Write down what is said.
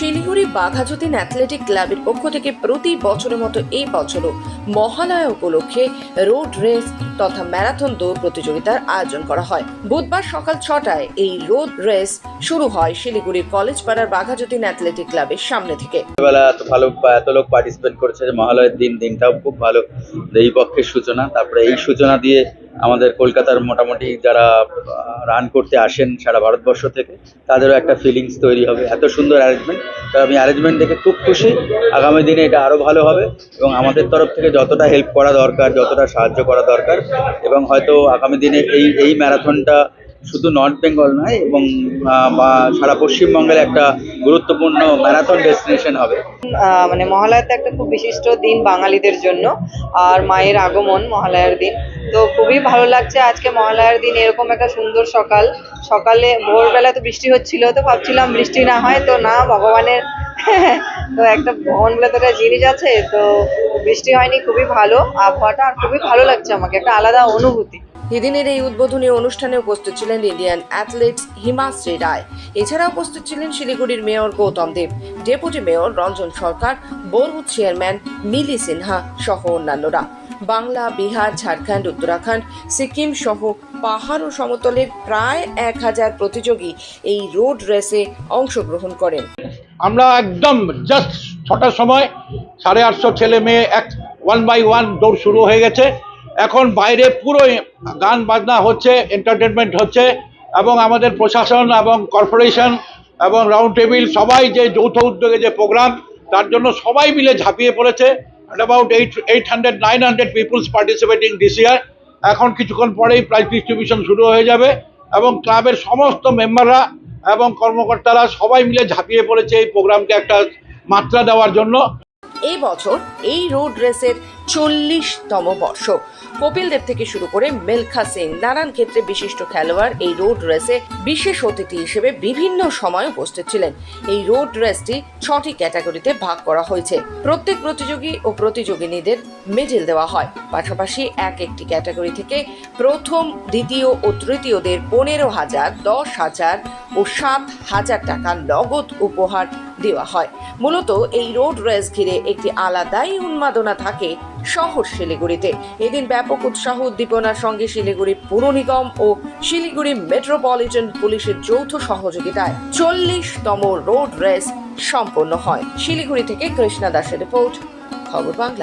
Siliguri Baghajatin athletic ক্লাবের পক্ষ থেকে প্রতি বছরের মতো এই বছরও মহালয়া উপলক্ষে রোড রেস তথা ম্যারাথন দৌড় প্রতিযোগিতার আয়োজন করা হয়। বুধবার সকাল ছটায় এই রোড রেস শুরু হয় শিলিগুড়ির কলেজ পাড়ার বাঘাযতীন অ্যাথলেটিক ক্লাবের সামনে থেকে। বেলা এত ভালো এত লোক পার্টিসিপেট করেছে যে মহালয়ের দিন, দিনটাও খুব ভালো। এই পক্ষের সূচনা, তারপরে এই সূচনা দিয়ে আমাদের কলকাতার মোটামুটি যারা রান করতে আসেন সারা ভারতবর্ষ থেকে, তাদেরও একটা ফিলিংস তৈরি হবে। এত সুন্দর অ্যারেঞ্জমেন্ট তো আমি অ্যারেঞ্জমেন্ট দেখে খুব খুশি। আগামী দিনে এটা আরও ভালো হবে এবং আমাদের তরফ থেকে যতটা হেল্প করা দরকার, যতটা সাহায্য করা দরকার এবং হয়তো আগামী দিনে এই এই ম্যারাথনটা শুধু নর্থ বেঙ্গল নয় এবং সারা পশ্চিমবঙ্গের একটা গুরুত্বপূর্ণ ম্যারাথন ডেস্টিনেশন হবে। মানে মহালয়াতে একটা খুব বিশিষ্ট দিন বাঙালিদের জন্য আর মায়ের আগমন মহালয়ার দিন। তো খুবই ভালো লাগছে আজকে মহালয়ার দিন এরকম একটা সুন্দর সকাল। সকালে ভোরবেলা তো বৃষ্টি হচ্ছিল, তো ভাবছিলাম বৃষ্টি না হয় তো না, ভগবানের তো একটা ভগবান বলে তো একটা জিনিস আছে, তো বৃষ্টি হয়নি, খুবই ভালো। আবহাওয়াটা আর খুবই ভালো লাগছে আমাকে, একটা আলাদা অনুভূতি। এদিনের এই উদ্বোধনী অনুষ্ঠানে উপস্থিত ছিলেন ইন্ডিয়ান অ্যাথলেটস হিমাশ্রী রায়। এছাড়া উপস্থিত ছিলেন শিলিগুড়ির mayor Goutam Deb, deputy mayor Ranjan Sarkar board chairman Mili Sinha সহ অন্যান্যরা। বাংলা, বিহার, ঝাড়খণ্ড, উত্তরাখণ্ড, সিকিম সহ পাহাড় ও সমতলের প্রায় এক হাজার প্রতিযোগী এই রোড রেসে অংশগ্রহণ করেন। আমরা একদম জাস্ট ছটার সময়, সাড়ে আটশো ছেলে মেয়ে এক ওয়ান বাই ওয়ান দৌড় শুরু হয়ে গেছে। এখন বাইরে পুরো গান বাজনা হচ্ছে এন্টারটেনমেন্ট হচ্ছে, এবং আমাদের প্রশাসন এবং কর্পোরেশন এবং রাউন্ড টেবিল সবাই যে যৌথ উদ্যোগে যে প্রোগ্রাম তার জন্য সবাই মিলে ঝাঁপিয়ে পড়েছে। And about eight eight hundred nine hundred peoples participating this year এখন কিছুক্ষণ পরেই প্রাইজ ডিস্ট্রিবিউশন শুরু হয়ে যাবে, এবং ক্লাবের সমস্ত মেম্বাররা এবং কর্মকর্তারা সবাই মিলে ঝাঁপিয়ে পড়েছে এই প্রোগ্রামকে একটা মাত্রা দেওয়ার জন্য। এই বছর এই রোড রেসের চল্লিশতম বর্ষ। কপিল দেব থেকে শুরু করে মিলখা সিং নানান ক্ষেত্রে বিশিষ্ট খেলোয়াড় এই রোড রেসে বিশেষ অতিথি হিসেবে বিভিন্ন সময় উপস্থিত ছিলেন। এই রোড রেসটি ছটি ক্যাটাগরিতে ভাগ করা হয়েছে। প্রত্যেক প্রতিযোগী ও প্রতিযোগিনীদের মেডেল দেওয়া হয়। পাশাপাশি এক একটি ক্যাটাগরি থেকে প্রথম, দ্বিতীয় ও তৃতীয়দের পনেরো হাজার, দশ হাজার ও সাত হাজার টাকা নগদ উপহার দেওয়া হয়। মূলত এই রোড রেস ঘিরে একটি আলাদাই উন্মাদনা থাকে শহর শিলিগুড়িতে। এদিন ব্যাপক উৎসাহ উদ্দীপনার সঙ্গে শিলিগুড়ি পুর নিগম ও শিলিগুড়ি মেট্রোপলিটন পুলিশের যৌথ সহযোগিতায় চল্লিশতম রোড রেস সম্পন্ন হয়। শিলিগুড়ি থেকে কৃষ্ণা দাসের রিপোর্ট, খবর বাংলা।